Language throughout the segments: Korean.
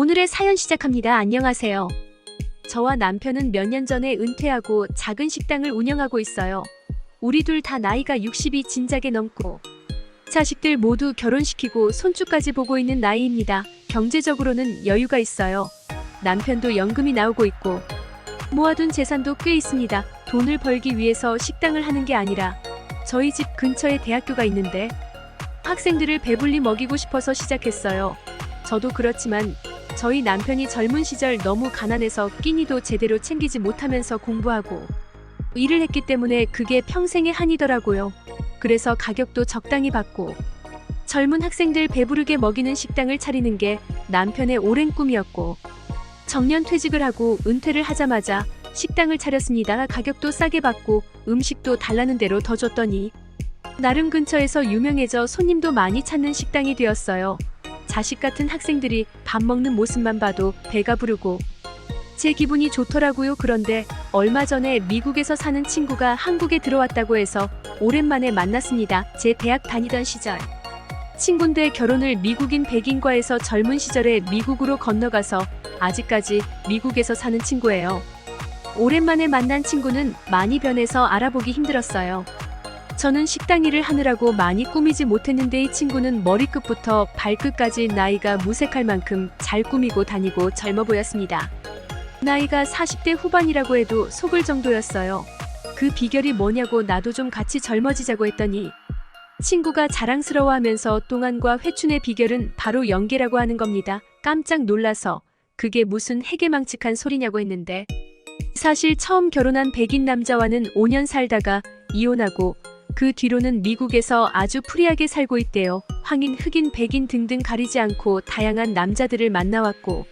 오늘의 사연 시작합니다. 안녕하세요. 저와 남편은 몇 년 전에 은퇴하고 작은 식당을 운영하고 있어요. 우리 둘 다 나이가 60이 진작에 넘고 자식들 모두 결혼시키고 손주까지 보고 있는 나이입니다. 경제적으로는 여유가 있어요. 남편도 연금이 나오고 있고 모아둔 재산도 꽤 있습니다. 돈을 벌기 위해서 식당을 하는 게 아니라 저희 집 근처에 대학교가 있는데 학생들을 배불리 먹이고 싶어서 시작했어요. 저도 그렇지만 저희 남편이 젊은 시절 너무 가난해서 끼니도 제대로 챙기지 못하면서 공부하고 일을 했기 때문에 그게 평생의 한이더라고요. 그래서 가격도 적당히 받고 젊은 학생들 배부르게 먹이는 식당을 차리는 게 남편의 오랜 꿈이었고 정년 퇴직을 하고 은퇴를 하자마자 식당을 차렸습니다. 가격도 싸게 받고 음식도 달라는 대로 더 줬더니 나름 근처에서 유명해져 손님도 많이 찾는 식당이 되었어요. 자식 같은 학생들이 밥 먹는 모습만 봐도 배가 부르고 제 기분이 좋더라고요. 그런데 얼마 전에 미국에서 사는 친구가 한국에 들어왔다고 해서 오랜만에 만났습니다. 제 대학 다니던 시절. 친군데 결혼을 미국인 백인과 해서 젊은 시절에 미국으로 건너가서 아직까지 미국에서 사는 친구예요. 오랜만에 만난 친구는 많이 변해서 알아보기 힘들었어요. 저는 식당 일을 하느라고 많이 꾸미지 못했는데 이 친구는 머리끝부터 발끝까지 나이가 무색할 만큼 잘 꾸미고 다니고 젊어 보였습니다. 나이가 40대 후반이라고 해도 속을 정도였어요. 그 비결이 뭐냐고 나도 좀 같이 젊어지자고 했더니 친구가 자랑스러워 하면서 똥안과 회춘의 비결은 바로 연계라고 하는 겁니다. 깜짝 놀라서 그게 무슨 해괴망측한 소리냐고 했는데 사실 처음 결혼한 백인 남자와는 5년 살다가 이혼하고 그 뒤로는 미국에서 아주 프리하게 살고 있대요. 황인, 흑인, 백인 등등 가리지 않고 다양한 남자들을 만나왔고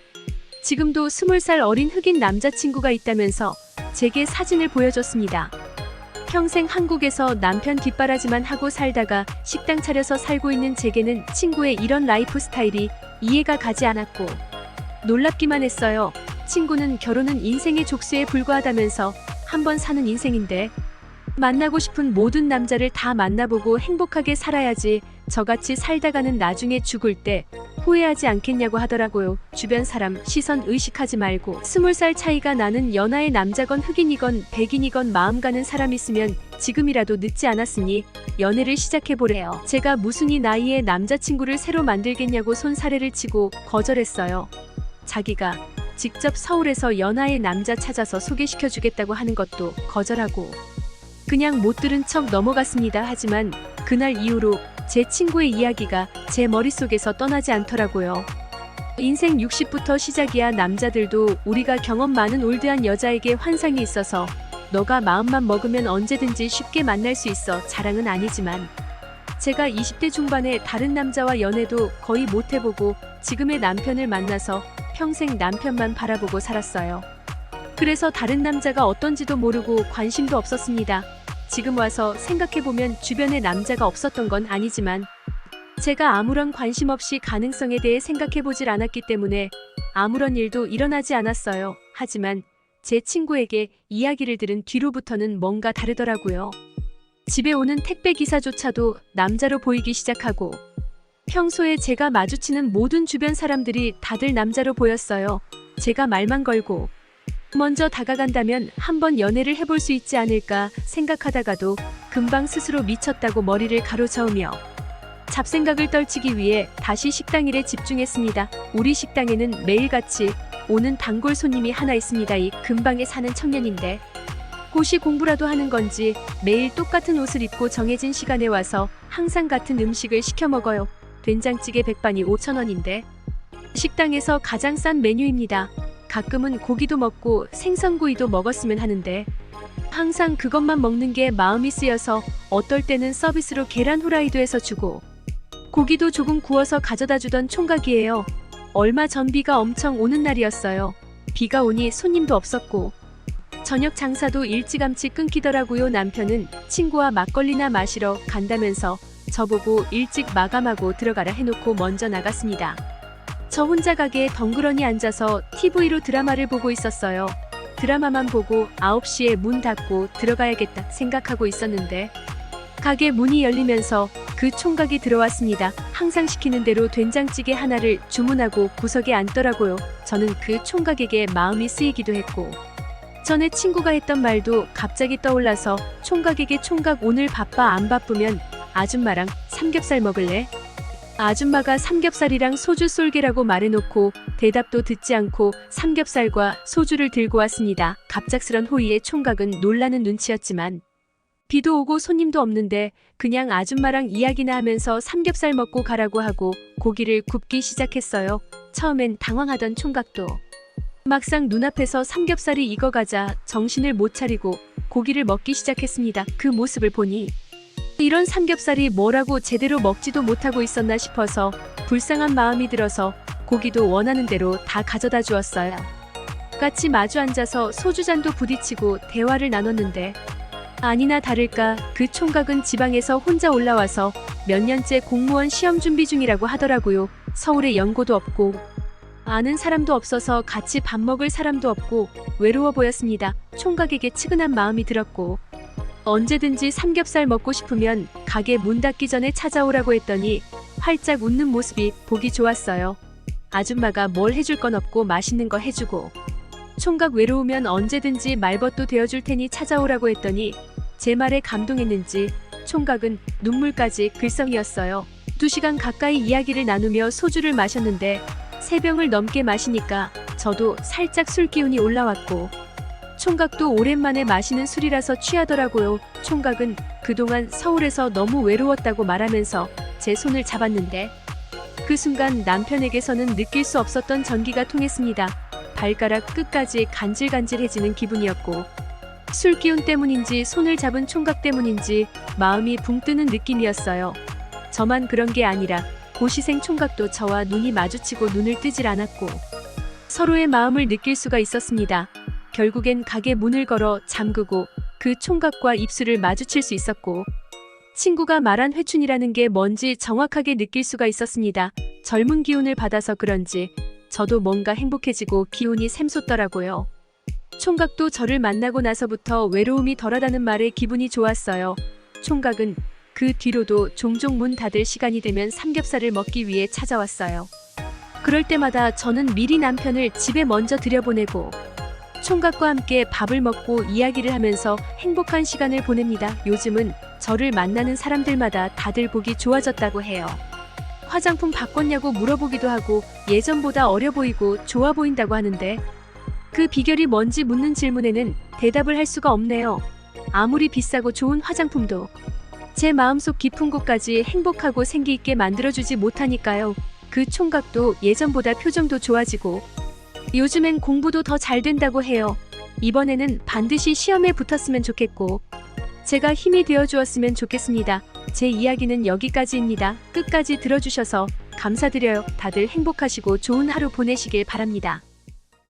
지금도 20살 어린 흑인 남자친구가 있다면서 제게 사진을 보여줬습니다. 평생 한국에서 남편 뒷바라지만 하고 살다가 식당 차려서 살고 있는 제게는 친구의 이런 라이프 스타일이 이해가 가지 않았고 놀랍기만 했어요. 친구는 결혼은 인생의 족쇄에 불과하다면서 한 번 사는 인생인데 만나고 싶은 모든 남자를 다 만나보고 행복하게 살아야지 저같이 살다가는 나중에 죽을 때 후회하지 않겠냐고 하더라고요. 주변 사람 시선 의식하지 말고 스물 살 차이가 나는 연하의 남자건 흑인이건 백인이건 마음 가는 사람 있으면 지금이라도 늦지 않았으니 연애를 시작해보래요. 제가 무슨 이 나이에 남자친구를 새로 만들겠냐고 손사래를 치고 거절했어요. 자기가 직접 서울에서 연하의 남자 찾아서 소개시켜주겠다고 하는 것도 거절하고 그냥 못 들은 척 넘어갔습니다. 하지만 그날 이후로 제 친구의 이야기가 제 머릿속에서 떠나지 않더라고요. 인생 60부터 시작이야 남자들도 우리가 경험 많은 올드한 여자에게 환상이 있어서 너가 마음만 먹으면 언제든지 쉽게 만날 수 있어 자랑은 아니지만 제가 20대 중반에 다른 남자와 연애도 거의 못 해보고 지금의 남편을 만나서 평생 남편만 바라보고 살았어요. 그래서 다른 남자가 어떤지도 모르고 관심도 없었습니다. 지금 와서 생각해보면 주변에 남자가 없었던 건 아니지만 제가 아무런 관심 없이 가능성에 대해 생각해보질 않았기 때문에 아무런 일도 일어나지 않았어요. 하지만 제 친구에게 이야기를 들은 뒤로부터는 뭔가 다르더라고요. 집에 오는 택배 기사조차도 남자로 보이기 시작하고 평소에 제가 마주치는 모든 주변 사람들이 다들 남자로 보였어요. 제가 말만 걸고 먼저 다가간다면 한번 연애를 해볼 수 있지 않을까 생각하다가도 금방 스스로 미쳤다고 머리를 가로저으며 잡생각을 떨치기 위해 다시 식당 일에 집중했습니다. 우리 식당에는 매일같이 오는 단골 손님이 하나 있습니다. 이 근방에 사는 청년인데 고시 공부라도 하는 건지 매일 똑같은 옷을 입고 정해진 시간에 와서 항상 같은 음식을 시켜 먹어요. 된장찌개 백반이 5,000원인데 식당에서 가장 싼 메뉴입니다. 가끔은 고기도 먹고 생선구이도 먹었으면 하는데 항상 그것만 먹는 게 마음이 쓰여서 어떨 때는 서비스로 계란 후라이도 해서 주고 고기도 조금 구워서 가져다 주던 총각이에요. 얼마 전 비가 엄청 오는 날이었어요. 비가 오니 손님도 없었고 저녁 장사도 일찌감치 끊기더라고요. 남편은 친구와 막걸리나 마시러 간다면서 저보고 일찍 마감하고 들어가라 해놓고 먼저 나갔습니다. 저 혼자 가게에 덩그러니 앉아서 TV로 드라마를 보고 있었어요. 드라마만 보고 9시에 문 닫고 들어가야겠다 생각하고 있었는데 가게 문이 열리면서 그 총각이 들어왔습니다. 항상 시키는 대로 된장찌개 하나를 주문하고 구석에 앉더라고요. 저는 그 총각에게 마음이 쓰이기도 했고 전에 친구가 했던 말도 갑자기 떠올라서 총각에게 총각 오늘 바빠 안 바쁘면 아줌마랑 삼겹살 먹을래? 아줌마가 삼겹살이랑 소주 쏠게라고 말해놓고 대답도 듣지 않고 삼겹살과 소주를 들고 왔습니다. 갑작스런 호의에 총각은 놀라는 눈치였지만 비도 오고 손님도 없는데 그냥 아줌마랑 이야기나 하면서 삼겹살 먹고 가라고 하고 고기를 굽기 시작했어요. 처음엔 당황하던 총각도 막상 눈앞에서 삼겹살이 익어가자 정신을 못 차리고 고기를 먹기 시작했습니다. 그 모습을 보니 이런 삼겹살이 뭐라고 제대로 먹지도 못하고 있었나 싶어서 불쌍한 마음이 들어서 고기도 원하는 대로 다 가져다 주었어요. 같이 마주 앉아서 소주잔도 부딪히고 대화를 나눴는데 아니나 다를까 그 총각은 지방에서 혼자 올라와서 몇 년째 공무원 시험 준비 중이라고 하더라고요. 서울에 연고도 없고 아는 사람도 없어서 같이 밥 먹을 사람도 없고 외로워 보였습니다. 총각에게 측은한 마음이 들었고 언제든지 삼겹살 먹고 싶으면 가게 문 닫기 전에 찾아오라고 했더니 활짝 웃는 모습이 보기 좋았어요. 아줌마가 뭘 해줄 건 없고 맛있는 거 해주고 총각 외로우면 언제든지 말벗도 되어줄 테니 찾아오라고 했더니 제 말에 감동했는지 총각은 눈물까지 글썽이었어요. 두 시간 가까이 이야기를 나누며 소주를 마셨는데 세 병을 넘게 마시니까 저도 살짝 술 기운이 올라왔고 총각도 오랜만에 마시는 술이라서 취하더라고요. 총각은 그동안 서울에서 너무 외로웠다고 말하면서 제 손을 잡았는데 그 순간 남편에게서는 느낄 수 없었던 전기가 통했습니다. 발가락 끝까지 간질간질해지는 기분이었고 술 기운 때문인지 손을 잡은 총각 때문인지 마음이 붕 뜨는 느낌이었어요. 저만 그런 게 아니라 고시생 총각도 저와 눈이 마주치고 눈을 뜨질 않았고 서로의 마음을 느낄 수가 있었습니다. 결국엔 가게 문을 걸어 잠그고 그 총각과 입술을 마주칠 수 있었고 친구가 말한 회춘이라는 게 뭔지 정확하게 느낄 수가 있었습니다. 젊은 기운을 받아서 그런지 저도 뭔가 행복해지고 기운이 샘솟더라고요. 총각도 저를 만나고 나서부터 외로움이 덜하다는 말에 기분이 좋았어요. 총각은 그 뒤로도 종종 문 닫을 시간이 되면 삼겹살을 먹기 위해 찾아왔어요. 그럴 때마다 저는 미리 남편을 집에 먼저 들여보내고 총각과 함께 밥을 먹고 이야기를 하면서 행복한 시간을 보냅니다. 요즘은 저를 만나는 사람들마다 다들 보기 좋아졌다고 해요. 화장품 바꿨냐고 물어보기도 하고 예전보다 어려 보이고 좋아 보인다고 하는데 그 비결이 뭔지 묻는 질문에는 대답을 할 수가 없네요. 아무리 비싸고 좋은 화장품도 제 마음속 깊은 곳까지 행복하고 생기 있게 만들어주지 못하니까요. 그 총각도 예전보다 표정도 좋아지고 요즘엔 공부도 더 잘 된다고 해요. 이번에는 반드시 시험에 붙었으면 좋겠고 제가 힘이 되어 주었으면 좋겠습니다. 제 이야기는 여기까지입니다. 끝까지 들어주셔서 감사드려요. 다들 행복하시고 좋은 하루 보내시길 바랍니다.